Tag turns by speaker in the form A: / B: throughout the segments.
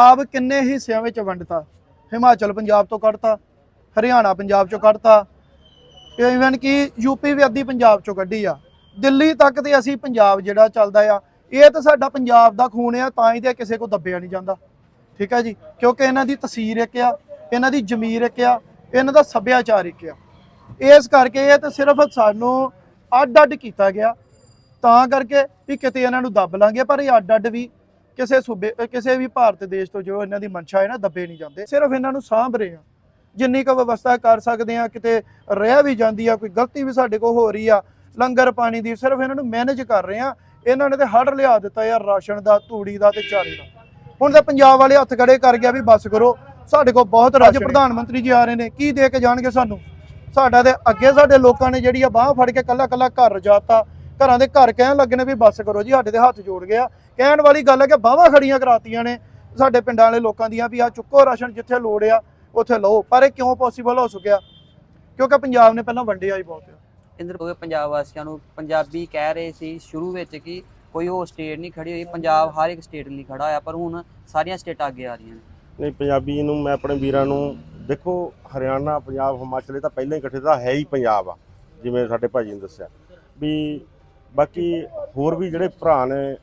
A: ਪੰਜਾਬ ਕਿੰਨੇ ਹਿੱਸਿਆਂ ਵਿੱਚ ਵੰਡਤਾ? ਹਿਮਾਚਲ ਪੰਜਾਬ ਤੋਂ ਕੱਢਤਾ, ਹਰਿਆਣਾ ਪੰਜਾਬ ਚੋਂ ਕੱਢਤਾ। ਇਵਨ ਕਿ ਯੂਪੀ ਵੀ ਅੱਧੀ ਪੰਜਾਬ ਚੋਂ ਕੱਢੀ ਆ। ਦਿੱਲੀ ਤੱਕ ਤੇ ਅਸੀਂ ਪੰਜਾਬ ਜਿਹੜਾ ਚੱਲਦਾ ਆ, ਇਹ ਤਾਂ ਸਾਡਾ ਪੰਜਾਬ ਦਾ ਖੂਨ ਆ, ਤਾਂ ਹੀ ਤੇ ਕਿਸੇ ਕੋ ਦੱਬਿਆ ਨਹੀਂ ਜਾਂਦਾ। ਠੀਕ ਹੈ ਜੀ? ਕਿਉਂਕਿ ਇਹਨਾਂ ਦੀ ਤਸਵੀਰ ਇੱਕ ਆ, ਇਹਨਾਂ ਦੀ ਜ਼ਮੀਰ ਇੱਕ ਆ, ਇਹਨਾਂ ਦਾ ਸੱਭਿਆਚਾਰ ਇੱਕ ਆ। ਇਸ ਕਰਕੇ ਇਹ ਤਾਂ ਸਿਰਫ ਸਾਨੂੰ ਅੱਡ ਅੱਡ ਕੀਤਾ ਗਿਆ। ਤਾਂ ਕਰਕੇ ਵੀ ਕਿਤੇ ਇਹਨਾਂ ਨੂੰ ਦੱਬ ਲਾਂਗੇ, ਪਰ ਇਹ ਅੱਡ ਅੱਡ ਵੀ ਕਿਸੇ ਸੂਬੇ ਕਿਸੇ ਵੀ ਭਾਰਤ ਦੇਸ਼ ਤੋਂ ਜੋ ਇਹਨਾਂ ਦੀ ਮਨਸ਼ਾ ਹੈ ਨਾ ਦੱਬੇ ਨਹੀਂ ਜਾਂਦੇ। ਸਿਰਫ ਇਹਨਾਂ ਨੂੰ ਸਾਂਭ ਰਹੇ ਆ ਜਿੰਨੀ ਕੁ ਵਿਵਸਥਾ ਕਰ ਸਕਦੇ ਆ ਕਿਤੇ ਰਹਿ ਵੀ ਜਾਂਦੀ ਆ ਕੋਈ ਗਲਤੀ ਵੀ ਸਾਡੇ ਕੋਲ ਹੋ ਰਹੀ ਆ ਲੰਗਰ ਪਾਣੀ ਦੀ ਸਿਰਫ ਇਹਨਾਂ ਨੂੰ ਮੈਨੇਜ ਕਰ ਰਹੇ ਆ ਇਹਨਾਂ ਨੇ ਤੇ ਹੜ ਲਿਆ ਦਿੱਤਾ ਯਾਰ ਰਾਸ਼ਨ ਦਾ ਤੂੜੀ ਦਾ ਤੇ ਚਾਰੇ ਦਾ। ਹੁਣ ਤਾਂ ਪੰਜਾਬ ਵਾਲੇ ਹੱਥ ਖੜੇ ਕਰ ਗਿਆ ਵੀ ਬਸ ਕਰੋ ਸਾਡੇ ਕੋਲ ਬਹੁਤ ਰਾਜ ਪ੍ਰਧਾਨ ਮੰਤਰੀ ਜੀ ਆ ਰਹੇ ਨੇ ਕੀ ਦੇ ਕੇ ਜਾਣਗੇ ਸਾਨੂੰ? ਸਾਡਾ ਤੇ ਅੱਗੇ ਸਾਡੇ ਲੋਕਾਂ ਨੇ ਜਿਹੜੀ ਆ ਬਾਹ ਫੜ ਕੇ ਕੱਲਾ ਕੱਲਾ ਘਰ ਰਜਾਤਾ ਘਰਾਂ ਦੇ ਘਰ ਕਹਿਣ ਲੱਗੇ ਨੇ ਵੀ ਬਸ ਕਰੋ ਜੀ ਸਾਡੇ ਦੇ ਹੱਥ ਜੋੜ ਗਿਆ। ਕਹਿਣ ਵਾਲੀ ਗੱਲ ਹੈ ਕਿ ਬਾਹਾਂ ਖੜੀਆਂ ਕਰਾਤੀਆਂ ਨੇ ਸਾਡੇ ਪਿੰਡਾਂ ਵਾਲੇ ਲੋਕਾਂ ਦੀਆਂ ਵੀ ਆ ਚੁੱਕੋ ਰਾਸ਼ਨ ਜਿੱਥੇ ਲੋੜ ਆ ਉੱਥੇ ਲਓ। ਪਰ ਇਹ ਕਿਉਂ ਪੋਸੀਬਲ ਹੋ ਸਕਿਆ ਕਿਉਂਕਿ ਪੰਜਾਬ ਨੇ ਪਹਿਲਾਂ ਵੰਡਿਆ ਹੀ ਬਹੁਤ। ਆ
B: ਇੰਦਰ ਹੋਏ ਪੰਜਾਬ ਵਾਸੀਆਂ ਨੂੰ ਪੰਜਾਬੀ ਕਹਿ ਰਹੇ ਸੀ ਸ਼ੁਰੂ ਵਿੱਚ ਕਿ ਕੋਈ ਹੋਰ ਸਟੇਟ ਨਹੀਂ ਖੜੀ ਹੋਈ ਪੰਜਾਬ ਹਰ ਇੱਕ ਸਟੇਟ ਲਈ ਖੜਾ ਹੋਇਆ ਪਰ ਹੁਣ ਸਾਰੀਆਂ ਸਟੇਟਾਂ ਅੱਗੇ ਆ ਰਹੀਆਂ ਨੇ।
C: ਨਹੀਂ ਪੰਜਾਬੀ ਨੂੰ ਮੈਂ ਆਪਣੇ ਵੀਰਾਂ ਨੂੰ ਦੇਖੋ ਹਰਿਆਣਾ ਪੰਜਾਬ ਹਿਮਾਚਲ ਇਹ ਤਾਂ ਪਹਿਲਾਂ ਹੀ ਇਕੱਠੇ ਤਾਂ ਹੈ ਹੀ ਪੰਜਾਬ ਆ ਜਿਵੇਂ ਸਾਡੇ ਭਾਜੀ ਨੇ ਦੱਸਿਆ। ਵੀ ਬਾਕੀ ਹੋਰ ਵੀ ਜਿਹੜੇ ਭਰਾ ਨੇ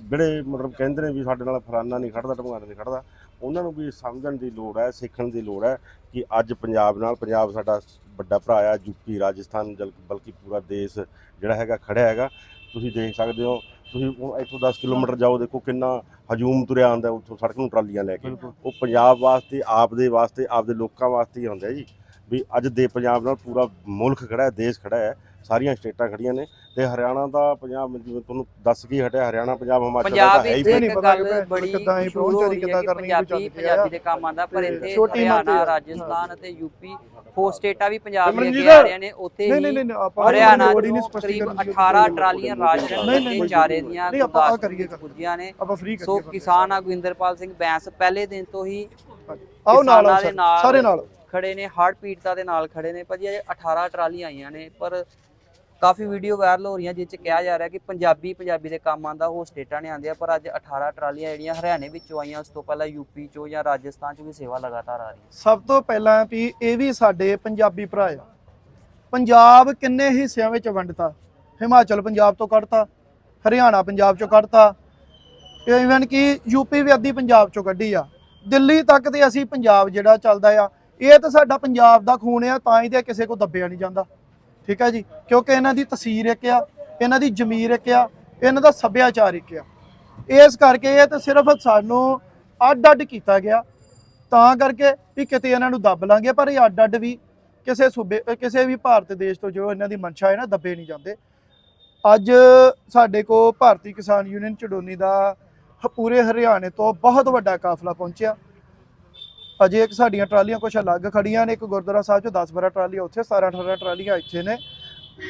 C: ਜਿਹੜੇ ਮਤਲਬ ਕਹਿੰਦੇ ਨੇ ਵੀ ਸਾਡੇ ਨਾਲ ਫਲਾਨਾ ਨਹੀਂ ਖੜਦਾ ਢਮਕਾਣਾ ਨਹੀਂ ਖੜਦਾ ਉਹਨਾਂ ਨੂੰ ਵੀ ਸਮਝਣ ਦੀ ਲੋੜ ਹੈ ਸਿੱਖਣ ਦੀ ਲੋੜ ਹੈ ਕਿ ਅੱਜ ਪੰਜਾਬ ਨਾਲ ਪੰਜਾਬ ਸਾਡਾ ਵੱਡਾ ਭਰਾ ਆ ਯੂਪੀ ਰਾਜਸਥਾਨ ਬਲਕਿ ਪੂਰਾ ਦੇਸ਼ ਜਿਹੜਾ ਹੈਗਾ ਖੜਿਆ ਹੈਗਾ। ਤੁਸੀਂ ਦੇਖ ਸਕਦੇ ਹੋ ਤੁਸੀਂ ਇੱਥੋਂ 10 ਕਿਲੋਮੀਟਰ ਜਾਓ ਦੇਖੋ ਕਿੰਨਾ ਹਜੂਮ ਤੁਰਿਆ ਆਉਂਦਾ ਉੱਥੋਂ ਸੜਕ ਨੂੰ ਟਰਾਲੀਆਂ ਲੈ ਕੇ। ਉਹ ਪੰਜਾਬ ਵਾਸਤੇ ਆਪ ਦੇ ਵਾਸਤੇ ਆਪ ਦੇ ਲੋਕਾਂ ਵਾਸਤੇ ਹੀ ਹੁੰਦਾ ਜੀ। ਵੀ ਅੱਜ ਦੇ ਪੰਜਾਬ ਨਾਲ ਪੂਰਾ ਮੁਲਕ ਖੜਾ ਹੈ ਦੇਸ਼ ਖੜਾ ਹੈ। ਸਾਰੀਆਂ ਸਟੇਟਾਂ ਖੜੀਆਂ ਨੇ ਤੇ ਹਰਿਆਣਾ ਦਾ ਪੰਜਾਬ ਜਿਵੇਂ ਤੁਹਾਨੂੰ ਦੱਸ ਕੇ ਹਟਿਆ ਹਰਿਆਣਾ ਪੰਜਾਬ ਹਿਮਾਚਲ ਦਾ ਹੈ ਹੀ
A: ਇਹ ਨਹੀਂ ਪਤਾ ਕਿ
B: ਬੜੀ
A: ਕਿੱਦਾਂ ਇਹ
B: ਹੈ
A: ਕਿੱਦਾਂ ਕਰਨੀ
B: ਪੰਜਾਬੀ ਪੰਜਾਬੀ ਦੇ ਕੰਮ ਆਉਂਦਾ ਪਰ ਇੱਥੇ ਹਰਿਆਣਾ ਰਾਜਸਥਾਨ ਅਤੇ ਯੂਪੀ ਹੋਰ ਸਟੇਟਾਂ ਵੀ ਪੰਜਾਬ ਦੇ ਅੱਗੇ ਆ ਰਹੀਆਂ ਨੇ ਉੱਥੇ
A: ਨਹੀਂ ਨਹੀਂ
B: ਹੀ
A: ਨਹੀਂ ਆਪਾਂ
B: ਹਰਿਆਣਾ
A: ਸਪਸ਼ਟ
B: ਕਰੀਬ
A: ਕਰਨ ਦੀ
B: 18 ਟਰਾਲੀਆਂ
A: ਨਹੀਂ,
B: ਤੇ ਚਾਰੇ ਦੀਆਂ ਗੁਰਦਾਸਪੁਰ ਪੁੱਜੀਆਂ ਨੇ। ਸੋ ਕਿਸਾਨ ਆਗੂ ਇੰਦਰਪਾਲ ਸਿੰਘ ਬੈਂਸ ਪਹਿਲੇ ਦਿਨ ਤੋਂ ਹੀ
A: ਆਓ ਨਾਲ
B: ਦੇ
A: ਸਰ,
B: ਨਾਲ ਖੜੇ ਨੇ ਹੜ੍ਹ ਪੀੜਤਾਂ ਦੇ ਨਾਲ ਖੜੇ ਨੇ। ਭਾਜੀ ਅਜੇ 18 ਟਰਾਲੀਆਂ ਆਈਆਂ ਨੇ ਪਰ ਕਾਫੀ ਵੀਡੀਓ ਵਾਇਰਲ ਹੋ ਰਹੀਆਂ ਜਿਸ ਚ ਕਿਹਾ ਜਾ ਰਿਹਾ ਕਿ ਪੰਜਾਬੀ ਪੰਜਾਬੀ ਦੇ ਕੰਮ ਆਂਦਾ ਉਹ ਸਟੇਟਾਂ ਨੇ ਆਂਦੇ ਆ, ਪਰ ਅੱਜ 18 ਟਰਾਲੀਆਂ ਜਿਹੜੀਆਂ ਹਰਿਆਣੇ ਵਿੱਚੋਂ ਆਈਆਂ, ਉਸ ਤੋਂ ਪਹਿਲਾਂ ਯੂਪੀ ਚੋਂ ਜਾਂ ਰਾਜਸਥਾਨ ਚੋਂ ਵੀ ਸੇਵਾ ਲਗਾਤਾਰ ਆ ਰਹੀ ਹੈ
A: ਸਭ ਤੋਂ ਪਹਿਲਾਂ ਵੀ ਇਹ ਵੀ ਸਾਡੇ ਪੰਜਾਬੀ ਭਰਾ ਆ। ਪੰਜਾਬ ਕਿੰਨੇ ਹਿੱਸਿਆਂ ਵਿੱਚ ਵੰਡਤਾ? ਹਿਮਾਚਲ ਪੰਜਾਬ ਤੋਂ ਕੱਢਤਾ, ਹਰਿਆਣਾ ਪੰਜਾਬ ਚੋਂ ਕੱਢਤਾ, ਇਵਨ ਕਿ ਯੂਪੀ ਵੀ ਅੱਧੀ ਪੰਜਾਬ ਚੋਂ ਕੱਢੀ ਆ। ਦਿੱਲੀ ਤੱਕ ਤੇ ਅਸੀਂ ਪੰਜਾਬ ਜਿਹੜਾ ਚੱਲਦਾ ਆ, ਇਹ ਤਾਂ ਸਾਡਾ ਪੰਜਾਬ ਦਾ ਖੂਨ ਆ, ਤਾਂ ਹੀ ਤੇ ਕਿਸੇ ਕੋ ਦੱਬਿਆ ਨਹੀਂ ਜਾਂਦਾ। ਠੀਕ ਹੈ ਜੀ? ਕਿਉਂਕਿ ਇਹਨਾਂ ਦੀ ਤਸਵੀਰ ਇੱਕ ਆ, ਇਹਨਾਂ ਦੀ ਜ਼ਮੀਰ ਇੱਕ ਆ, ਇਹਨਾਂ ਦਾ ਸੱਭਿਆਚਾਰ ਇੱਕ ਆ। ਇਸ ਕਰਕੇ ਇਹ ਤਾਂ ਸਿਰਫ ਸਾਨੂੰ ਅੱਡ ਅੱਡ ਕੀਤਾ ਗਿਆ। ਤਾਂ ਕਰਕੇ ਵੀ ਕਿਤੇ ਇਹਨਾਂ ਨੂੰ ਦੱਬ ਲਾਂਗੇ, ਪਰ ਇਹ ਅੱਡ ਅੱਡ ਵੀ ਕਿਸੇ ਸੂਬੇ ਕਿਸੇ ਵੀ ਭਾਰਤ ਦੇਸ਼ ਤੋਂ ਜੋ ਇਹਨਾਂ ਦੀ ਮਨਸ਼ਾ ਹੈ ਨਾ, ਦੱਬੇ ਨਹੀਂ ਜਾਂਦੇ। ਅੱਜ ਸਾਡੇ ਕੋ ਭਾਰਤੀ ਕਿਸਾਨ ਯੂਨੀਅਨ ਚੜੋਨੀ ਦਾ ਹ- ਪੂਰੇ ਹਰਿਆਣੇ ਤੋਂ ਬਹੁਤ ਵੱਡਾ ਕਾਫਲਾ ਪਹੁੰਚਿਆ। ਅਜੇ ਇੱਕ ਸਾਡੀਆਂ ਟਰਾਲੀਆਂ ਕੁਛ ਅਲੱਗ ਖੜੀਆਂ ਨੇ, ਇੱਕ ਗੁਰਦੁਆਰਾ ਸਾਹਿਬ ਚੋਂ 10 12 ਟਰਾਲੀਆਂ, ਉੱਥੇ 17 18 ਟਰਾਲੀਆਂ ਇੱਥੇ ਨੇ।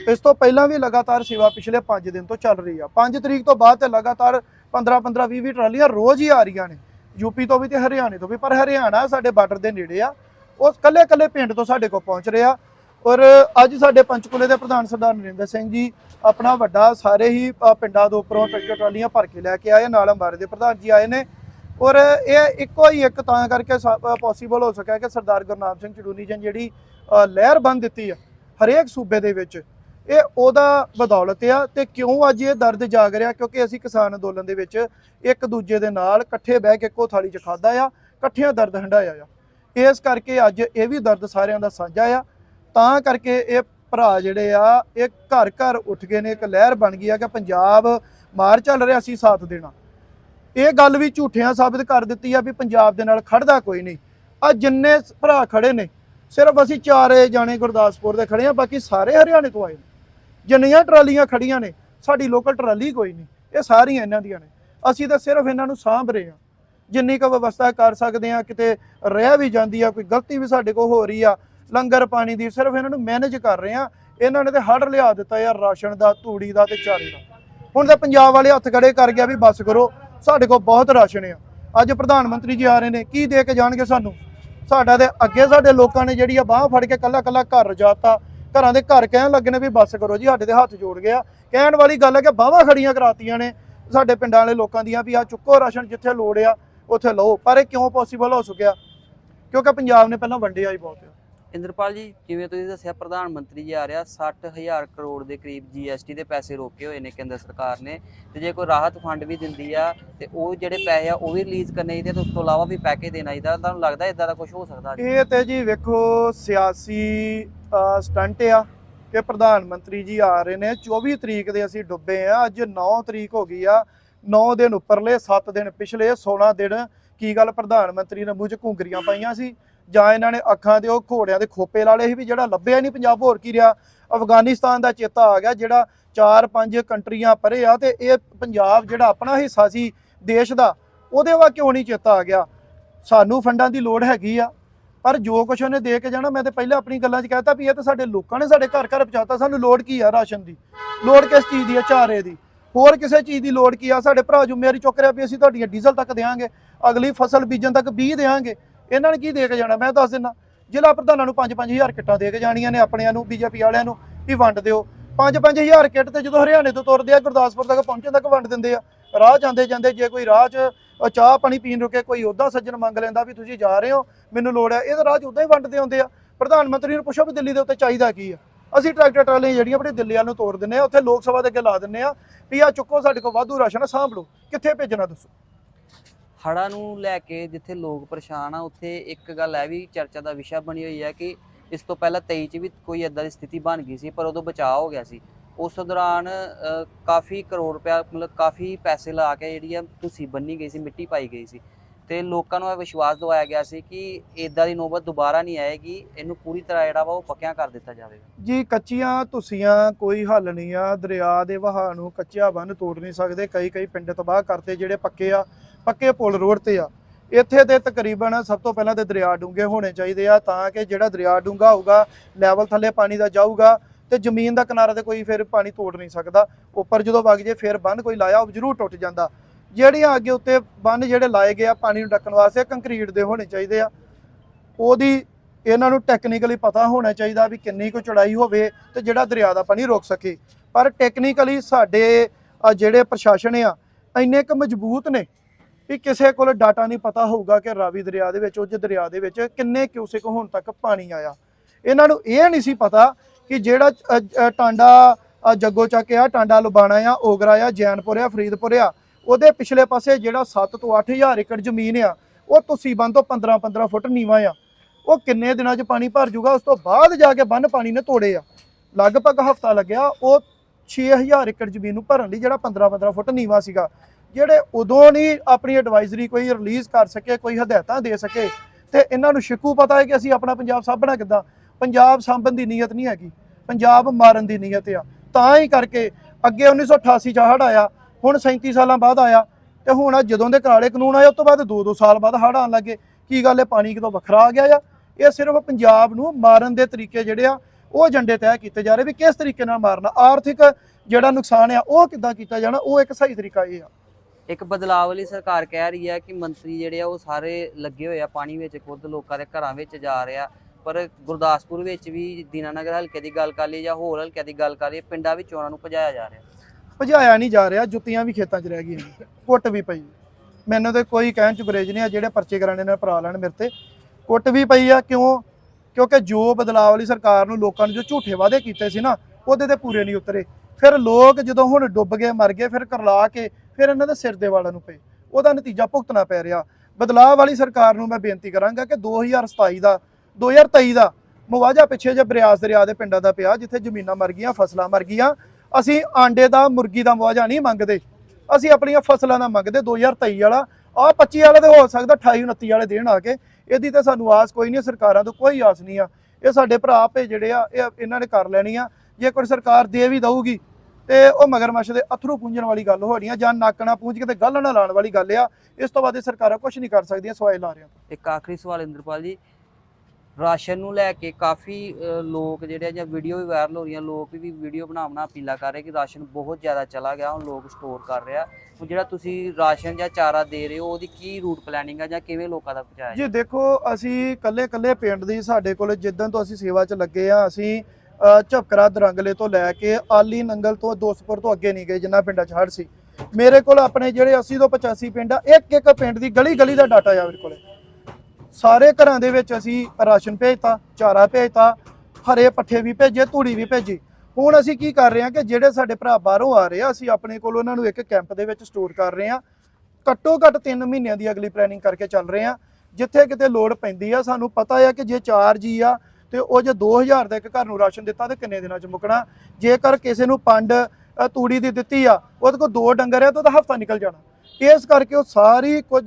A: ਇਸ ਤੋਂ ਪਹਿਲਾਂ ਵੀ ਲਗਾਤਾਰ ਸੇਵਾ ਪਿਛਲੇ 5 ਦਿਨ ਤੋਂ ਚੱਲ ਰਹੀ ਆ। 5 ਤਰੀਕ ਤੋਂ ਬਾਅਦ ਤੇ ਲਗਾਤਾਰ 15 15 20 20 ਟਰਾਲੀਆਂ ਰੋਜ਼ ਹੀ ਆ ਰਹੀਆਂ ਨੇ। ਯੂਪੀ ਤੋਂ ਵੀ ਤੇ ਹਰਿਆਣੇ ਤੋਂ ਵੀ, ਪਰ ਹਰਿਆਣਾ ਸਾਡੇ ਬਾਰਡਰ ਦੇ ਨੇੜੇ ਆ। ਉਹ ਕੱਲੇ ਕੱਲੇ ਪਿੰਡ ਤੋਂ ਸਾਡੇ ਕੋਲ ਪਹੁੰਚ ਰਿਹਾ। ਔਰ ਅੱਜ ਸਾਡੇ ਪੰਚਕੂਲੇ ਦੇ ਪ੍ਰਧਾਨ ਸਰਦਾਰ ਨਰਿੰਦਰ ਸਿੰਘ ਜੀ ਆਪਣਾ ਵੱਡਾ ਸਾਰੇ ਹੀ ਪਿੰਡਾਂ ਦੇ ਉੱਪਰੋਂ ਟਰੈਕਟਰ ਟਰਾਲੀਆਂ ਭਰ ਕੇ ਲੈ ਕੇ ਆਏ। ਨਾਲ ਅੰਬਾਰੇ ਦੇ ਪ੍ਰਧਾਨ ਜੀ ਆਏ ਨੇ। ਔਰ ਇਹ ਇੱਕੋ ਹੀ ਇੱਕ ਤਾਂ ਕਰਕੇ ਪੋਸੀਬਲ ਹੋ ਸਕਿਆ ਕਿ ਸਰਦਾਰ ਗੁਰਨਾਮ ਸਿੰਘ ਚੜੂਨੀ ਜੀ ਨੇ ਜਿਹੜੀ ਲਹਿਰ ਬੰਨ ਦਿੱਤੀ ਆ ਹਰੇਕ ਸੂਬੇ ਦੇ ਵਿੱਚ, ਇਹ ਉਹਦਾ ਬਦੌਲਤ ਆ ਤੇ ਕਿਉਂ ਅੱਜ ਇਹ ਦਰਦ ਜਾਗ ਰਿਹਾ? ਕਿਉਂਕਿ ਅਸੀਂ ਕਿਸਾਨ ਅੰਦੋਲਨ ਦੇ ਵਿੱਚ ਇੱਕ ਦੂਜੇ ਦੇ ਨਾਲ ਇਕੱਠੇ ਬਹਿ ਕੇ ਇੱਕੋ ਥਾਲੀ 'ਚ ਖਾਦਾ ਆ, ਇਕੱਠਿਆਂ ਦਰਦ ਹੰਡਾਇਆ ਆ। ਇਸ ਕਰਕੇ ਅੱਜ ਇਹ ਵੀ ਦਰਦ ਸਾਰਿਆਂ ਦਾ ਸਾਂਝਾ ਆ। ਤਾਂ ਕਰਕੇ ਇਹ ਭਰਾ ਜਿਹੜੇ ਆ, ਇਹ ਘਰ ਘਰ ਉੱਠ ਗਏ ਨੇ, ਇੱਕ ਲਹਿਰ ਬਣ ਗਈ ਆ ਕਿ ਪੰਜਾਬ ਮਾਰ ਚੱਲ ਰਿਹਾ ਸੀ ਸਾਥ ਦੇਣਾ। ਇਹ ਗੱਲ ਵੀ ਝੂਠਿਆਂ ਸਾਬਿਤ ਕਰ ਦਿੱਤੀ ਆ ਵੀ ਪੰਜਾਬ ਦੇ ਨਾਲ ਖੜਦਾ ਕੋਈ ਨਹੀਂ। ਆ ਜਿੰਨੇ ਭਰਾ ਖੜੇ ਨੇ, ਸਿਰਫ ਅਸੀਂ ਚਾਰੇ ਜਾਣੇ ਗੁਰਦਾਸਪੁਰ ਦੇ ਖੜੇ ਆ, ਬਾਕੀ ਸਾਰੇ ਹਰਿਆਣੇ ਤੋਂ ਆਏ ਨੇ। ਜਿੰਨੀਆਂ ਟਰਾਲੀਆਂ ਖੜੀਆਂ ਨੇ, ਸਾਡੀ ਲੋਕਲ ਟਰਾਲੀ ਕੋਈ ਨਹੀਂ, ਇਹ ਸਾਰੀਆਂ ਇਹਨਾਂ ਦੀਆਂ ਨੇ। ਅਸੀਂ ਤਾਂ ਸਿਰਫ ਇਹਨਾਂ ਨੂੰ ਸਾਂਭ ਰਹੇ ਆ। ਜਿੰਨੀ ਕੁ ਵਿਵਸਥਾ ਕਰ ਸਕਦੇ ਆ, ਕਿਤੇ ਰਹਿ ਵੀ ਜਾਂਦੀ ਆ, ਕੋਈ ਗਲਤੀ ਵੀ ਸਾਡੇ ਕੋਲ ਹੋ ਰਹੀ ਆ, ਲੰਗਰ ਪਾਣੀ ਦੀ ਸਿਰਫ ਇਹਨਾਂ ਨੂੰ ਮੈਨੇਜ ਕਰ ਰਹੇ ਆ, ਇਹਨਾਂ ਨੇ ਤੇ ਹੜ ਲਿਆ ਦਿੱਤਾ ਯਾਰ ਰਾਸ਼ਨ ਦਾ, ਤੂੜੀ ਦਾ ਤੇ ਚਾਰੇ ਦਾ। ਹੁਣ ਤਾਂ ਪੰਜਾਬ ਵਾਲੇ ਹੱਥ ਖੜੇ ਕਰ ਗਿਆ ਵੀ ਬਸ ਕਰੋ ਸਾਡੇ ਕੋਲ ਬਹੁਤ ਰਾਸ਼ਨ ਆ ਅੱਜ ਪ੍ਰਧਾਨ ਮੰਤਰੀ ਜੀ ਆ ਰਹੇ ਨੇ, ਕੀ ਦੇ ਕੇ ਜਾਣਗੇ ਸਾਨੂੰ? ਸਾਡਾ ਤੇ ਅੱਗੇ ਸਾਡੇ ਲੋਕਾਂ ਨੇ ਜਿਹੜੀ ਆ ਬਾਹ ਫੜ ਕੇ ਕੱਲਾ ਕੱਲਾ ਘਰ ਰਜਾਤਾ। ਘਰਾਂ ਦੇ ਘਰ ਕਹਿਣ ਲੱਗੇ ਨੇ ਵੀ ਬੱਸ ਕਰੋ ਜੀ, ਸਾਡੇ ਦੇ ਹੱਥ ਜੋੜ ਗਿਆ। ਕਹਿਣ ਵਾਲੀ ਗੱਲ ਹੈ ਕਿ ਬਾਹਾਂ ਖੜੀਆਂ ਕਰਾਤੀਆਂ ਨੇ ਸਾਡੇ ਪਿੰਡਾਂ ਵਾਲੇ ਲੋਕਾਂ ਦੀਆਂ ਵੀ ਆ ਚੁੱਕੋ ਰਾਸ਼ਨ ਜਿੱਥੇ ਲੋੜ ਆ, ਉੱਥੇ ਲਓ। ਪਰ ਇਹ ਕਿਉਂ ਪੋਸੀਬਲ ਹੋ ਸਕਿਆ ਕਿਉਂਕਿ ਪੰਜਾਬ ਨੇ ਪਹਿਲਾਂ ਵੰਡਿਆ ਹੀ ਬਹੁਤ। ਆ
B: ਇੰਦਰਪਾਲ ਜੀ, ਜਿਵੇਂ ਤੁਸੀਂ ਦੱਸਿਆ, ਪ੍ਰਧਾਨ ਮੰਤਰੀ ਜੀ ਆ ਰਿਹਾ 60000 ਕਰੋੜ ਦੇ ਕਰੀਬ ਜੀਐਸਟੀ ਦੇ ਪੈਸੇ ਰੋਕੇ ਹੋਏ ਨੇ ਕੇਂਦਰ ਸਰਕਾਰ ਨੇ। ਤੇ ਜੇ ਕੋਈ ਰਾਹਤ ਫੰਡ ਵੀ ਦਿੰਦੀ ਆ, ਤੇ ਉਹ ਜਿਹੜੇ ਪੈਸੇ ਆ, ਉਹ ਵੀ ਰਿਲੀਜ਼ ਕਰਨੇ ਚਾਹੀਦੇ ਤੇ ਉਸ ਤੋਂ ਇਲਾਵਾ ਵੀ ਪੈਕੇਜ ਦੇਣਾ ਚਾਹੀਦਾ। ਤੁਹਾਨੂੰ ਲੱਗਦਾ ਇਦਾਂ ਦਾ ਕੁਝ ਹੋ ਸਕਦਾ
A: ਇਹ ਤੇ ਜੀ ਵੇਖੋ, ਸਿਆਸੀ ਸਟੰਟ ਆ ਕਿ ਪ੍ਰਧਾਨ ਮੰਤਰੀ ਜੀ ਆ ਰਹੇ ਨੇ। 24 ਤਰੀਕ ਦੇ ਅਸੀਂ ਡੁੱਬੇ ਆ, ਅੱਜ 9 ਤਰੀਕ ਹੋ ਗਈ ਆ। 9 ਦਿਨ ਉੱਪਰਲੇ 7 ਦਿਨ ਪਿਛਲੇ 16 ਦਿਨ ਕੀ ਗੱਲ, ਪ੍ਰਧਾਨ ਮੰਤਰੀ ਨੇ ਮੂੰਹ 'ਚ ਘੁੰਗਰੀਆਂ ਪਾਈਆਂ ਸੀ। ਜਾਂ ਇਹਨਾਂ ਨੇ ਅੱਖਾਂ ਦੇ ਉਹ ਘੋੜਿਆਂ ਦੇ ਖੋਪੇ ਲਾ ਲਏ ਸੀ ਵੀ ਜਿਹੜਾ ਲੱਭਿਆ ਨਹੀਂ ਪੰਜਾਬ, ਹੋਰ ਕੀ ਰਿਹਾ? ਅਫਗਾਨਿਸਤਾਨ ਦਾ ਚੇਤਾ ਆ ਗਿਆ ਜਿਹੜਾ 4-5 ਕੰਟਰੀਆਂ ਪਰੇ ਆ ਤੇ ਇਹ ਪੰਜਾਬ ਜਿਹੜਾ ਆਪਣਾ ਹਿੱਸਾ ਸੀ ਦੇਸ਼ ਦਾ, ਉਹਦੇ ਵਾ ਕਿਉਂ ਨਹੀਂ ਚੇਤਾ ਆ ਗਿਆ? ਸਾਨੂੰ ਫੰਡਾਂ ਦੀ ਲੋੜ ਹੈਗੀ ਆ, ਪਰ ਜੋ ਕੁਛ ਉਹਨੇ ਦੇ ਕੇ ਜਾਣਾ, ਮੈਂ ਤੇ ਪਹਿਲਾਂ ਆਪਣੀ ਗੱਲਾਂ 'ਚ ਕਹਿਤਾ ਵੀ ਇਹ ਤਾਂ ਸਾਡੇ ਲੋਕਾਂ ਨੇ ਸਾਡੇ ਘਰ ਘਰ ਪਹੁੰਚਾਤਾ, ਸਾਨੂੰ ਲੋੜ ਕੀ ਆ ਰਾਸ਼ਨ ਦੀ? ਲੋੜ ਕਿਸ ਚੀਜ਼ ਦੀ ਆ? ਚਾਰੇ ਦੀ। ਹੋਰ ਕਿਸੇ ਚੀਜ਼ ਦੀ ਲੋੜ ਕੀ ਆ? ਸਾਡੇ ਭਰਾ ਜ਼ਿੰਮੇਵਾਰੀ ਚੁੱਕ ਰਿਹਾ ਵੀ ਅਸੀਂ ਤੁਹਾਡੀਆਂ ਡੀਜ਼ਲ ਤੱਕ ਦੇਵਾਂਗੇ ਅਗਲੀ ਫਸਲ ਬੀਜਣ ਤੱਕ ਬੀਜ ਦੇਵਾਂਗੇ ਇਹਨਾਂ ਨੇ ਕੀ ਦੇ ਕੇ ਜਾਣਾ? ਮੈਂ ਦੱਸ ਦਿੰਦਾ ਜ਼ਿਲ੍ਹਾ ਪ੍ਰਧਾਨਾਂ ਨੂੰ 5-5000 ਕਿੱਟਾਂ ਦੇ ਕੇ ਜਾਣੀਆਂ ਨੇ ਆਪਣਿਆਂ ਨੂੰ, ਬੀਜੇਪੀ ਵਾਲਿਆਂ ਨੂੰ ਵੀ ਵੰਡ ਦਿਓ। 5-5000 ਕਿੱਟ ਤੇ ਜਦੋਂ ਹਰਿਆਣੇ ਤੋਂ ਤੁਰਦੇ ਆ, ਗੁਰਦਾਸਪੁਰ ਤੱਕ ਪਹੁੰਚਣ ਤੱਕ ਵੰਡ ਦਿੰਦੇ ਆ। ਰਾਹ ਜਾਂਦੇ ਜਾਂਦੇ ਜੇ ਕੋਈ ਰਾਹ 'ਚ ਚਾਹ ਪਾਣੀ ਪੀਣ ਰੁਕੇ, ਕੋਈ ਉਹਦਾ ਸੱਜਣ ਮੰਗ ਲੈਂਦਾ ਵੀ ਤੁਸੀਂ ਜਾ ਰਹੇ ਹੋ, ਮੈਨੂੰ ਲੋੜ ਹੈ। ਇਹ ਤਾਂ ਰਾਹ 'ਚ ਉਦਾਂ ਹੀ ਵੰਡਦੇ ਆਉਂਦੇ ਆ। ਪ੍ਰਧਾਨ ਮੰਤਰੀ ਨੂੰ ਪੁੱਛੋ ਵੀ ਦਿੱਲੀ ਦੇ ਉੱਤੇ ਚਾਹੀਦਾ ਕੀ ਆ। ਅਸੀਂ ਟਰੈਕਟਰ ਟਰਾਲੀਆਂ ਜਿਹੜੀਆਂ ਆਪਣੇ ਦਿੱਲੀ ਵਾਲ ਨੂੰ ਤੋੜ ਦਿੰਨੇ ਆ, ਉੱਥੇ ਲੋਕ ਸਭਾ ਦੇ ਅੱਗੇ ਲਾ ਦਿੰਨੇ ਆ ਵੀ ਆ ਚੁੱਕੋ ਸਾਡੇ ਕੋਲ ਵਾਧੂ ਰਾਸ਼ਨ ਸਾਂਭ ਲਓ। ਕਿੱਥੇ ਭੇਜਣਾ ਦੱਸੋ?
B: ਹੜ੍ਹਾਂ ਨੂੰ ਲੈ ਕੇ ਜਿੱਥੇ ਲੋਕ ਪਰੇਸ਼ਾਨ ਆ, ਉੱਥੇ ਇੱਕ ਗੱਲ ਇਹ ਵੀ ਚਰਚਾ ਦਾ ਵਿਸ਼ਾ ਬਣੀ ਹੋਈ ਹੈ ਕਿ ਇਸ ਤੋਂ ਪਹਿਲਾਂ 23 ਚ ਵੀ ਕੋਈ ਇਦਾਂ ਦੀ ਸਥਿਤੀ ਬਣ ਗਈ ਸੀ, ਪਰ ਉਦੋਂ ਬਚਾਅ ਹੋ ਗਿਆ ਸੀ। ਉਸ ਦੌਰਾਨ ਕਾਫੀ ਕਰੋੜ ਰੁਪਇਆ, ਮਤਲਬ ਕਾਫੀ ਪੈਸੇ ਲਾ ਕੇ ਜਿਹੜੀ ਆ ਤੁਸੀਂ ਬੰਨੀ ਗਈ ਸੀ, ਮਿੱਟੀ ਪਾਈ ਗਈ ਸੀ। ਤੇ ਲੋਕਾਂ ਨੂੰ ਇਹ ਵਿਸ਼ਵਾਸ ਦਵਾਇਆ ਗਿਆ ਸੀ ਕਿ ਇਦਾਂ ਦੀ ਨੌਬਤ ਦੁਬਾਰਾ ਨਹੀਂ ਆਏਗੀ, ਇਹਨੂੰ ਪੂਰੀ ਤਰ੍ਹਾਂ ਜਿਹੜਾ ਵਾ ਉਹ ਪੱਕਿਆਂ ਕਰ ਦਿੱਤਾ ਜਾਵੇਗਾ।
A: ਜੀ, ਕੱਚੀਆਂ ਤੁਸੀਆਂ ਕੋਈ ਹੱਲ ਨਹੀਂ ਆ, ਦਰਿਆ ਦੇ ਵਹਾਅ ਨੂੰ ਕੱਚਿਆ ਬੰਨ ਤੋੜ ਨਹੀਂ ਸਕਦੇ ਕਈ ਕਈ ਪਿੰਡ ਤਬਾਹ ਕਰਤੇ ਜਿਹੜੇ ਪੱਕੇ ਆ। ਪੱਕੇ ਪੁਲ ਰੋਡ ਤੇ ਆ। ਇੱਥੇ ਤੇ ਤਕਰੀਬਨ ਸਭ ਤੋਂ ਪਹਿਲਾਂ ਤੇ ਦਰਿਆ ਡੂੰਘੇ ਹੋਣੇ ਚਾਹੀਦੇ ਆ ਤਾਂ ਕਿ ਜਿਹੜਾ ਦਰਿਆ ਡੂੰਘਾ ਹੋਊਗਾ ਲੈਵਲ ਥੱਲੇ ਪਾਣੀ ਦਾ ਜਾਊਗਾ ਤੇ ਜ਼ਮੀਨ ਦਾ ਕਿਨਾਰਾ ਤੇ ਕੋਈ ਫਿਰ ਪਾਣੀ ਤੋੜ ਨਹੀਂ ਸਕਦਾ। ਉੱਪਰ ਜਦੋਂ ਵਗ ਜੇ ਫਿਰ ਬੰਨ ਕੋਈ ਲਾਇਆ ਉਹ ਜ਼ਰੂਰ ਟੁੱਟ ਜਾਂਦਾ। ਜਿਹੜੀਆਂ ਅੱਗੇ ਉੱਤੇ ਬੰਨ ਜਿਹੜੇ ਲਾਏ ਗਏ ਆ ਪਾਣੀ ਨੂੰ ਡੱਕਣ ਵਾਸਤੇ ਕੰਕਰੀਟ ਦੇ ਹੋਣੇ ਚਾਹੀਦੇ ਆ। ਉਹਦੀ ਇਹਨਾਂ ਨੂੰ ਟੈਕਨੀਕਲੀ ਪਤਾ ਹੋਣਾ ਚਾਹੀਦਾ ਵੀ ਕਿੰਨੀ ਕੁ ਚੌੜਾਈ ਹੋਵੇ ਤੇ ਜਿਹੜਾ ਦਰਿਆ ਦਾ ਪਾਣੀ ਰੋਕ ਸਕੇ। ਪਰ ਟੈਕਨੀਕਲੀ ਸਾਡੇ ਜਿਹੜੇ ਪ੍ਰਸ਼ਾਸਨ ਆ, ਇੰਨੇ ਕੁ ਮਜ਼ਬੂਤ ਨੇ ਵੀ ਕਿਸੇ ਕੋਲ ਡਾਟਾ ਨਹੀਂ ਪਤਾ ਹੋਊਗਾ ਕਿ ਰਾਵੀ ਦਰਿਆ ਦੇ ਵਿੱਚ, ਉੱਜ ਦਰਿਆ ਦੇ ਵਿੱਚ ਕਿੰਨੇ ਕਿਊਸਿਕ ਹੁਣ ਤੱਕ ਪਾਣੀ ਆਇਆ। ਇਹਨਾਂ ਨੂੰ ਇਹ ਨਹੀਂ ਸੀ ਪਤਾ ਕਿ ਜਿਹੜਾ ਟਾਂਡਾ ਜੱਗੋ ਚੱਕ ਆ, ਟਾਂਡਾ ਲੁਬਾਣਾ ਆ, ਓਗਰਾ ਆ, ਜੈਨਪੁਰ ਆ, ਫਰੀਦਪੁਰ ਆ, ਉਹਦੇ ਪਿਛਲੇ ਪਾਸੇ ਜਿਹੜਾ 7 ਤੋਂ 8000 ਏਕੜ ਜ਼ਮੀਨ ਆ, ਉਹ ਤੁਸੀਂ ਬੰਨ ਤੋਂ 15 15 ਫੁੱਟ ਨੀਵਾ ਆ। ਉਹ ਕਿੰਨੇ ਦਿਨਾਂ 'ਚ ਪਾਣੀ ਭਰ ਜੂਗਾ, ਉਸ ਤੋਂ ਬਾਅਦ ਜਾ ਕੇ ਬੰਨ ਪਾਣੀ ਨੇ ਤੋੜੇ ਆ। ਲਗਭਗ ਹਫਤਾ ਲੱਗਿਆ, ਉਹ 6000 ਏਕੜ ਜ਼ਮੀਨ ਨੂੰ ਭਰਨ ਲਈ ਜਿਹੜਾ 15 15 ਫੁੱਟ ਨੀਵਾ ਸੀਗਾ। ਜਿਹੜੇ ਉਦੋਂ ਨਹੀਂ ਆਪਣੀ ਐਡਵਾਈਜ਼ਰੀ ਕੋਈ ਰਿਲੀਜ਼ ਕਰ ਸਕੇ, ਕੋਈ ਹਦਾਇਤਾਂ ਦੇ ਸਕੇ, ਤੇ ਇਹਨਾਂ ਨੂੰ ਸ਼ਿਕੂ ਪਤਾ ਹੈ ਕਿ ਅਸੀਂ ਆਪਣਾ ਪੰਜਾਬ ਸਾਂਭਣਾ ਕਿੱਦਾਂ? ਪੰਜਾਬ ਸਾਂਭਣ ਦੀ ਨੀਅਤ ਨਹੀਂ ਹੈਗੀ, ਪੰਜਾਬ ਮਾਰਨ ਦੀ ਨੀਅਤ ਆ। ਤਾਂ ਹੀ ਕਰਕੇ ਅੱਗੇ 1988 ਚ ਹੜ ਆਇਆ, ਹੁਣ 37 ਸਾਲਾਂ ਬਾਅਦ ਆਇਆ, ਤੇ ਹੁਣ ਜਦੋਂ ਦੇ ਕਰਾਲੇ ਕਾਨੂੰਨ ਆਏ, ਉਸ ਤੋਂ ਬਾਅਦ 2-2 ਸਾਲ ਬਾਅਦ ਹੜ ਆਉਣ ਲੱਗੇ। ਕੀ ਗੱਲ ਹੈ? ਪਾਣੀ ਕਿਤੋਂ ਵੱਖਰਾ ਆ ਗਿਆ ਆ? ਇਹ ਸਿਰਫ ਪੰਜਾਬ ਨੂੰ ਮਾਰਨ ਦੇ ਤਰੀਕੇ ਜਿਹੜੇ ਆ, ਉਹ ਏਜੰਡੇ ਤੈਅ ਕੀਤੇ ਜਾ ਰਹੇ ਵੀ ਕਿਸ ਤਰੀਕੇ ਨਾਲ ਮਾਰਨਾ। ਆਰਥਿਕ ਜਿਹੜਾ ਨੁਕਸਾਨ ਆ, ਉਹ ਕਿੱਦਾਂ ਕੀਤਾ ਜਾਣਾ, ਉਹ ਇੱਕ ਸਹੀ ਤਰੀਕਾ ਇਹ ਆ।
B: ਇੱਕ ਬਦਲਾਅ ਵਾਲੀ ਸਰਕਾਰ ਕਹਿ ਰਹੀ ਹੈ ਕਿ ਮੰਤਰੀ ਜਿਹੜੇ ਆ ਉਹ ਸਾਰੇ ਲੱਗੇ ਹੋਏ ਆ ਪਾਣੀ ਵਿੱਚ, ਖੁਦ ਲੋਕਾਂ ਦੇ ਘਰਾਂ ਵਿੱਚ ਜਾ ਰਿਹਾ ਪਰ ਗੁਰਦਾਸਪੁਰ ਵਿੱਚ ਵੀ ਦੀਨਾਨਗਰ ਹਲਕੇ ਦੀ ਗੱਲ ਕਰ ਲਈ ਜਾਂ ਹੋਰ ਹਲਕੇ ਦੀ ਗੱਲ ਕਰ ਲਈ ਪਿੰਡਾਂ ਵਿੱਚ ਉਹਨਾਂ ਨੂੰ ਭਜਾਇਆ ਜਾ ਰਿਹਾ।
A: ਭਜਾਇਆ ਨਹੀਂ ਜਾ ਰਿਹਾ, ਜੁੱਤੀਆਂ ਵੀ ਖੇਤਾਂ 'ਚ ਰਹਿ ਗਈਆਂ ਕੁੱਟ ਵੀ ਪਈ। ਮੈਨੂੰ ਤੇ ਕੋਈ ਕਹਿਣ 'ਚ ਗੁਰੇਜ ਨਹੀਂ ਆ, ਜਿਹੜੇ ਪਰਚੇ ਕਰਾਣੇ ਨੇ, ਭਰਾ ਲੈਣ ਮੇਰੇ ਤੇ। ਕੁੱਟ ਵੀ ਪਈ ਆ, ਕਿਉਂ? ਕਿਉਂਕਿ ਜੋ ਬਦਲਾਅ ਵਾਲੀ ਸਰਕਾਰ ਨੂੰ ਲੋਕਾਂ ਨੂੰ ਜੋ ਝੂਠੇ ਵਾਅਦੇ ਕੀਤੇ ਸੀ ਨਾ, ਉਹਦੇ ਤੇ ਪੂਰੇ ਨਹੀਂ ਉਤਰੇ। ਫਿਰ ਲੋਕ ਜਦੋਂ ਹੁਣ ਡੁੱਬ ਗਏ, ਮਰ ਗਏ, ਫਿਰ ਕਰਲਾ ਕੇ ਫਿਰ ਇਹਨਾਂ ਦੇ ਸਿਰ ਦੇ ਵਾਲਾਂ ਨੂੰ ਪਏ। ਉਹਦਾ ਨਤੀਜਾ ਭੁਗਤਣਾ ਪੈ ਰਿਹਾ। ਬਦਲਾਅ ਵਾਲੀ ਸਰਕਾਰ ਨੂੰ ਮੈਂ ਬੇਨਤੀ ਕਰਾਂਗਾ ਕਿ 2027 ਦਾ 2023 ਦਾ ਮੁਆਵਜ਼ਾ ਪਿੱਛੇ ਜੇ ਬਰਿਆਸ ਦਰਿਆ ਦੇ ਪਿੰਡਾਂ ਦਾ ਪਿਆ, ਜਿੱਥੇ ਜ਼ਮੀਨਾਂ ਮਰ ਗਈਆਂ, ਫਸਲਾਂ ਮਰ ਗਈਆਂ। ਅਸੀਂ ਆਂਡੇ ਦਾ, ਮੁਰਗੀ ਦਾ ਮੁਆਵਜ਼ਾ ਨਹੀਂ ਮੰਗਦੇ। ਅਸੀਂ ਆਪਣੀਆਂ ਫਸਲਾਂ ਦਾ ਮੰਗਦੇ 2023 ਵਾਲਾ ਆ 25 ਵਾਲਾ ਤੇ ਹੋ ਸਕਦਾ 28 29 ਵਾਲੇ ਦੇਣ ਆ ਕੇ। ਇਹਦੀ ਤਾਂ ਸਾਨੂੰ ਆਸ ਕੋਈ ਨਹੀਂ, ਸਰਕਾਰਾਂ ਤੋਂ ਕੋਈ ਆਸ ਨਹੀਂ ਆ। ਇਹ ਸਾਡੇ ਭਰਾ ਭੇ ਜਿਹੜੇ ਆ, ਇਹ ਇਹਨਾਂ ਨੇ ਕਰ ਲੈਣੀ ਆ। ਜੇ ਕੋਈ ਸਰਕਾਰ ਦੇ ਵੀ ਦਊਗੀ ਤੇ ਉਹ ਮਗਰਮੱਛ ਦੇ ਅਥਰੂ ਪੂੰਝਣ ਵਾਲੀ ਗੱਲ ਹੋਣੀ ਆ ਜਾਂ ਨੱਕ ਨਾ ਪੂੰਝ ਕੇ ਤੇ ਗੱਲ ਨਾ ਲਾਉਣ ਵਾਲੀ ਗੱਲ ਆ ਇਸ ਤੋਂ ਬਾਅਦ ਇਹ ਸਰਕਾਰਾਂ ਕੁਝ ਨਹੀਂ ਕਰ ਸਕਦੀਆਂ ਸਵਾਏ ਲਾ ਰਿਆਂ
B: ਇੱਕ ਆਖਰੀ ਸਵਾਲ ਇੰਦਰਪਾਲ ਜੀ। ਰਾਸ਼ਨ ਨੂੰ ਲੈ ਕੇ ਕਾਫੀ ਲੋਕ ਜਿਹੜੇ ਆ ਜਾਂ ਵੀਡੀਓ ਵੀ ਵਾਇਰਲ ਹੋ ਰਹੀਆਂ ਲੋਕ ਵੀ ਵੀਡੀਓ ਬਣਾ ਬਣਾ ਅਪੀਲਾਂ ਕਰ ਰਹੇ ਕਿ ਰਾਸ਼ਨ ਬਹੁਤ ਜ਼ਿਆਦਾ ਚਲਾ ਗਿਆ ਹੁਣ ਲੋਕ ਸਟੋਰ ਕਰ ਰਿਹਾ ਹੁਣ ਜਿਹੜਾ ਤੁਸੀਂ ਰਾਸ਼ਨ ਜਾਂ ਚਾਰਾ ਦੇ ਰਹੇ ਹੋ ਉਹਦੀ ਕੀ ਰੂਟ ਪਲੈਨਿੰਗ ਆ ਜਾਂ ਕਿਵੇਂ ਲੋਕਾਂ ਤੱਕ ਪਹੁੰਚਾਇਆ
A: ਜੀ ਦੇਖੋ ਅਸੀਂ ਕੱਲੇ ਕੱਲੇ ਪਿੰਡ ਦੀ ਸਾਡੇ ਕੋਲ ਜਿੱਦਣ ਤੋਂ ਅਸੀਂ ਸੇਵਾ 'ਚ ਲੱਗੇ ਆ ਅਸੀਂ ਝਪਕਰਾ ਦਰੰਗਲੇ ਤੋਂ ਲੈ ਕੇ ਆਲੀ ਨੰਗਲ ਤੋਂ ਦੋਸਪੁਰ ਤੋਂ ਅੱਗੇ ਨਹੀਂ ਗਏ, ਜਿੰਨਾ ਪਿੰਡਾਂ 'ਚ ਹੜ ਸੀ। ਮੇਰੇ ਕੋਲ ਆਪਣੇ ਜਿਹੜੇ 80 ਤੋਂ 85 ਪਿੰਡ ਆ, ਇੱਕ ਇੱਕ ਪਿੰਡ ਦੀ ਗਲੀ ਗਲੀ ਦਾ ਡਾਟਾ ਆ ਮੇਰੇ ਕੋਲੇ। ਸਾਰੇ ਘਰਾਂ ਦੇ ਵਿੱਚ ਅਸੀਂ ਰਾਸ਼ਨ ਭੇਜਤਾ, ਚਾਰਾ ਭੇਜਤਾ, ਹਰੇ ਪੱਠੇ ਵੀ ਭੇਜੇ ਧੂੜੀ ਵੀ ਭੇਜੀ। ਹੁਣ ਅਸੀਂ ਕੀ ਕਰ ਰਹੇ ਹਾਂ ਕਿ ਜਿਹੜੇ ਸਾਡੇ ਭਰਾ ਬਾਹਰੋਂ ਆ ਰਹੇ ਆ, ਅਸੀਂ ਆਪਣੇ ਕੋਲ ਉਹਨਾਂ ਨੂੰ ਇੱਕ ਕੈਂਪ ਦੇ ਵਿੱਚ ਸਟੋਰ ਕਰ ਰਹੇ ਹਾਂ। ਘੱਟੋ ਘੱਟ 3 ਮਹੀਨਿਆਂ ਦੀ ਅਗਲੀ ਪਲੈਨਿੰਗ ਕਰਕੇ ਚੱਲ ਰਹੇ ਹਾਂ। ਜਿੱਥੇ ਕਿਤੇ ਲੋੜ ਪੈਂਦੀ ਆ, ਸਾਨੂੰ ਪਤਾ ਆ ਕਿ ਜੇ 4 ਜੀ ਆ ਤੇ ਉਹ ਜੇ 2000 ਦਾ ਇੱਕ ਘਰ ਨੂੰ ਰਾਸ਼ਨ ਦਿੱਤਾ ਤੇ ਕਿੰਨੇ ਦਿਨਾਂ ਚ ਮੁੱਕਣਾ? ਜੇਕਰ ਕਿਸੇ ਨੂੰ ਪੰਡ ਤੂੜੀ ਦੀ ਦਿੱਤੀ ਆ, ਉਹਦੇ ਕੋਲ ਦੋ ਡੰਗਰ ਆ ਤਾਂ ਉਹਦਾ ਹਫਤਾ ਨਿਕਲ ਜਾਣਾ। ਇਸ ਕਰਕੇ ਉਹ ਸਾਰੀ ਕੁਝ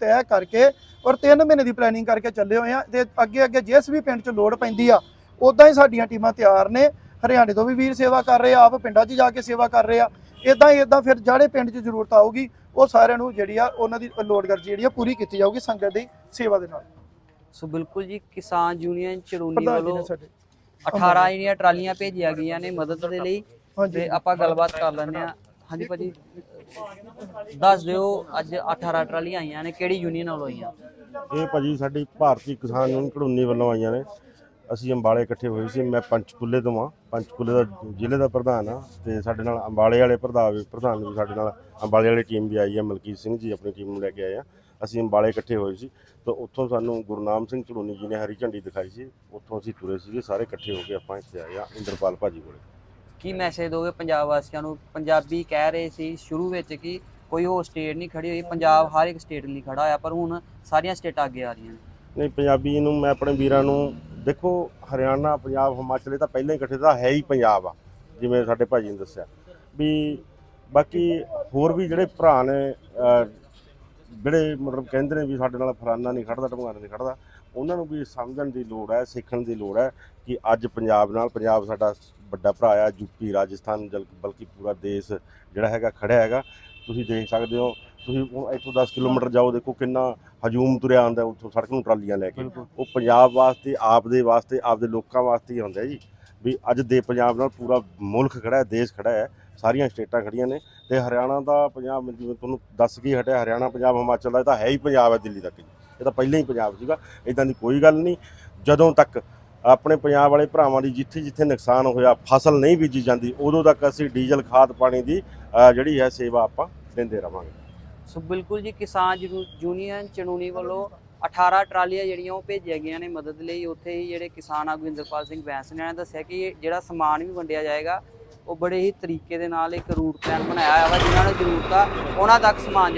A: ਤੈਅ ਕਰਕੇ ਔਰ 3 ਮਹੀਨੇ ਦੀ ਪਲੈਨਿੰਗ ਕਰਕੇ ਚੱਲੇ ਹੋਏ ਆ। ਤੇ ਅੱਗੇ ਅੱਗੇ ਜਿਸ ਵੀ ਪਿੰਡ 'ਚ ਲੋੜ ਪੈਂਦੀ ਆ ਉਦਾਂ ਹੀ ਸਾਡੀਆਂ ਟੀਮਾਂ ਤਿਆਰ ਨੇ। ਹਰਿਆਣੇ ਤੋਂ ਵੀ ਵੀਰ ਸੇਵਾ ਕਰ ਰਹੇ ਆ, ਆਪ ਪਿੰਡਾਂ 'ਚ ਜਾ ਕੇ ਸੇਵਾ ਕਰ ਰਹੇ ਆ। ਇਦਾਂ ਹੀ ਇਦਾਂ ਫਿਰ ਜਿਹੜੇ ਪਿੰਡ 'ਚ ਜ਼ਰੂਰਤ ਆਊਗੀ, ਉਹ ਸਾਰਿਆਂ ਨੂੰ ਜਿਹੜੀ ਆ, ਉਹਨਾਂ ਦੀ ਲੋੜ ਜਿਹੜੀ ਆ, ਪੂਰੀ ਕੀਤੀ ਜਾਊਗੀ ਸੰਗਤ ਦੀ ਸੇਵਾ ਦੇ ਨਾਲ।
B: ਸੋ ਬਿਲਕੁਲ ਜੀ ਕਿਸਾਨ ਯੂਨੀਅਨ ਚਰੂਨੀ
A: ਪ੍ਰਧਾਨ ਜੀ ਨੇ
B: ਵੱਲੋਂ
A: ਸਾਡੇ
B: 18 ਜਿਹੜੀਆਂ ਟਰਾਲੀਆਂ ਭੇਜੀਆਂ ਗਈਆਂ ਨੇ ਮਦਦ ਦੇ ਲਈ ਤੇ ਆਪਾਂ ਗੱਲਬਾਤ ਕਰ ਲੈਂਦੇ ਆ ਹਾਂਜੀ ਭਾਜੀ ਦੱਸ ਦਿਓ ਅੱਜ 18 ਟਰਾਲੀਆਂ ਆਈਆਂ ਨੇ ਕਿਹੜੀ ਯੂਨੀਅਨ ਵੱਲੋਂ ਆਈਆਂ?
C: ਇਹ ਭਾਜੀ ਸਾਡੀ ਭਾਰਤੀ ਕਿਸਾਨ ਯੂਨੀਅਨ ਘੜੂਨੀ ਵੱਲੋਂ ਆਈਆਂ ਨੇ। ਅਸੀਂ ਅੰਬਾਲੇ ਇਕੱਠੇ ਹੋਏ ਸੀ ਮੈਂ ਪੰਚਕੂਲੇ ਤੋਂ ਆ ਪੰਚਕੂਲੇ ਦਾ ਜ਼ਿਲ੍ਹੇ ਦਾ ਪ੍ਰਧਾਨ ਆ ਤੇ ਸਾਡੇ ਨਾਲ ਅੰਬਾਲੇ ਵਾਲੇ ਪ੍ਰਧਾਨ ਵੀ ਪ੍ਰਧਾਨ ਵੀ ਸਾਡੇ ਨਾਲ ਅੰਬਾਲੇ ਵਾਲੀ ਟੀਮ ਵੀ ਆਈ ਹੈ ਮਲਕੀਤ ਸਿੰਘ ਜੀ ਆਪਣੀ ਟੀਮ ਨੂੰ ਲੈ ਕੇ ਆਏ ਆ। ਅਸੀਂ ਅੰਬਾਲੇ ਇਕੱਠੇ ਹੋਏ ਸੀ ਤਾਂ ਉੱਥੋਂ ਸਾਨੂੰ ਗੁਰਨਾਮ ਸਿੰਘ ਝੜੂਨੀ ਜੀ ਨੇ ਹਰੀ ਝੰਡੀ ਦਿਖਾਈ ਸੀ ਉੱਥੋਂ ਅਸੀਂ ਤੁਰੇ ਸੀਗੇ ਸਾਰੇ ਇਕੱਠੇ ਹੋ ਕੇ ਆਪਾਂ ਇੱਥੇ ਆਏ ਆ ਇੰਦਰਪਾਲ ਭਾਜੀ ਕੋਲੇ।
B: ਕੀ ਮੈਸੇਜ ਦੋਗੇ ਪੰਜਾਬ ਵਾਸੀਆਂ ਨੂੰ? ਪੰਜਾਬੀ ਕਹਿ ਰਹੇ ਸੀ ਸ਼ੁਰੂ ਵਿੱਚ ਕਿ ਕੋਈ ਹੋਰ ਸਟੇਟ ਨਹੀਂ ਖੜੀ ਹੋਈ ਪੰਜਾਬ ਹਰ ਇੱਕ ਸਟੇਟ ਲਈ ਖੜਾ ਹੋਇਆ ਪਰ ਹੁਣ ਸਾਰੀਆਂ ਸਟੇਟਾਂ ਅੱਗੇ ਆ ਰਹੀਆਂ ਨੇ।
C: ਨਹੀਂ ਪੰਜਾਬੀ ਨੂੰ ਮੈਂ ਆਪਣੇ ਵੀਰਾਂ ਨੂੰ ਦੇਖੋ ਹਰਿਆਣਾ ਪੰਜਾਬ ਹਿਮਾਚਲ ਇਹ ਤਾਂ ਪਹਿਲਾਂ ਹੀ ਇਕੱਠੇ ਤਾਂ ਹੈ ਹੀ ਪੰਜਾਬ ਆ ਜਿਵੇਂ ਸਾਡੇ ਭਾਜੀ ਨੇ ਦੱਸਿਆ। ਵੀ ਬਾਕੀ ਹੋਰ ਵੀ ਜਿਹੜੇ ਭਰਾ ਨੇ ਜਿਹੜੇ ਮਤਲਬ ਕਹਿੰਦੇ ਨੇ ਵੀ ਸਾਡੇ ਨਾਲ ਫਲਾਨਾ ਨਹੀਂ ਖੜਦਾ ਢਮਕਾਣਾ ਨਹੀਂ ਖੜਦਾ ਉਹਨਾਂ ਨੂੰ ਵੀ ਸਮਝਣ ਦੀ ਲੋੜ ਹੈ ਸਿੱਖਣ ਦੀ ਲੋੜ ਹੈ ਕਿ ਅੱਜ ਪੰਜਾਬ ਨਾਲ ਪੰਜਾਬ ਸਾਡਾ ਵੱਡਾ ਭਰਾ ਆ ਯੂਪੀ ਰਾਜਸਥਾਨ ਬਲਕਿ ਪੂਰਾ ਦੇਸ਼ ਜਿਹੜਾ ਹੈਗਾ ਖੜਿਆ ਹੈਗਾ। ਤੁਸੀਂ ਦੇਖ ਸਕਦੇ ਹੋ ਤੁਸੀਂ ਹੁਣ ਇੱਥੋਂ 10 ਕਿਲੋਮੀਟਰ ਜਾਓ ਦੇਖੋ ਕਿੰਨਾ ਹਜੂਮ ਤੁਰਿਆ ਆਉਂਦਾ ਉੱਥੋਂ ਸੜਕ ਨੂੰ ਟਰਾਲੀਆਂ ਲੈ ਕੇ। ਉਹ ਪੰਜਾਬ ਵਾਸਤੇ ਆਪ ਦੇ ਵਾਸਤੇ ਆਪ ਦੇ ਲੋਕਾਂ ਵਾਸਤੇ ਹੀ ਹੁੰਦਾ ਜੀ। ਵੀ ਅੱਜ ਦੇ ਪੰਜਾਬ ਨਾਲ ਪੂਰਾ ਮੁਲਕ ਖੜਾ ਹੈ ਦੇਸ਼ ਖੜਾ ਹੈ ਸਾਰੀਆਂ ਸਟੇਟਾਂ ਖੜੀਆਂ ਨੇ। ਤੇ ਹਰਿਆਣਾ ਦਾ ਪੰਜਾਬ, ਜਿਵੇਂ ਤੁਹਾਨੂੰ ਦੱਸ ਕੇ ਹਟਿਆ, ਹਰਿਆਣਾ, ਪੰਜਾਬ, ਹਿਮਾਚਲ ਦਾ ਇਹ ਤਾਂ ਹੈ ਹੀ ਪੰਜਾਬ ਹੈ ਦਿੱਲੀ ਤੱਕ ਜੀ। ਇਹ ਤਾਂ ਪਹਿਲਾਂ ਹੀ ਪੰਜਾਬ ਸੀਗਾ ਇਦਾਂ ਦੀ ਕੋਈ ਗੱਲ ਨਹੀਂ। ਜਦੋਂ ਤੱਕ ਆਪਣੇ ਪੰਜਾਬ ਵਾਲੇ ਭਰਾਵਾਂ ਦੀ ਜਿੱਥੇ ਜਿੱਥੇ ਨੁਕਸਾਨ ਹੋਇਆ, ਫਸਲ ਨਹੀਂ ਬੀਜੀ ਜਾਂਦੀ, ਉਦੋਂ ਤੱਕ ਅਸੀਂ ਡੀਜ਼ਲ, ਖਾਦ ਪਾਣੀ ਦੀ ਜਿਹੜੀ ਹੈ ਸੇਵਾ ਆਪਾਂ ਦਿੰਦੇ ਰਵਾਂਗੇ।
B: ਸੋ ਬਿਲਕੁਲ ਜੀ, ਕਿਸਾਨ ਯੂ- ਯੂਨੀਅਨ ਚਨੂਨੀ ਵੱਲੋਂ 18 ਟਰਾਲੀਆਂ ਜਿਹੜੀਆਂ ਉਹ ਭੇਜੀਆਂ ਗਈਆਂ ਨੇ ਮਦਦ ਲਈ। ਉੱਥੇ ਹੀ ਜਿਹੜੇ ਕਿਸਾਨ ਆਗੂ ਇੰਦਰਪਾਲ ਸਿੰਘ ਬੈਂਸ ਨੇ ਦੱਸਿਆ ਕਿ ਜਿਹੜਾ ਸਮਾਨ ਵੀ ਵੰਡਿਆ ਜਾਏਗਾ ਉਹ ਬੜੇ ਹੀ ਤਰੀਕੇ ਦੇ ਨਾਲ ਇੱਕ ਰੂਟ ਪਲਾਨ ਬਣਾਇਆ ਹੋਇਆ ਵਾ, ਜਿਨ੍ਹਾਂ ਨੂੰ ਜ਼ਰੂਰਤ ਆ, ਉਹਨਾਂ ਤੱਕ ਸਮਾਨ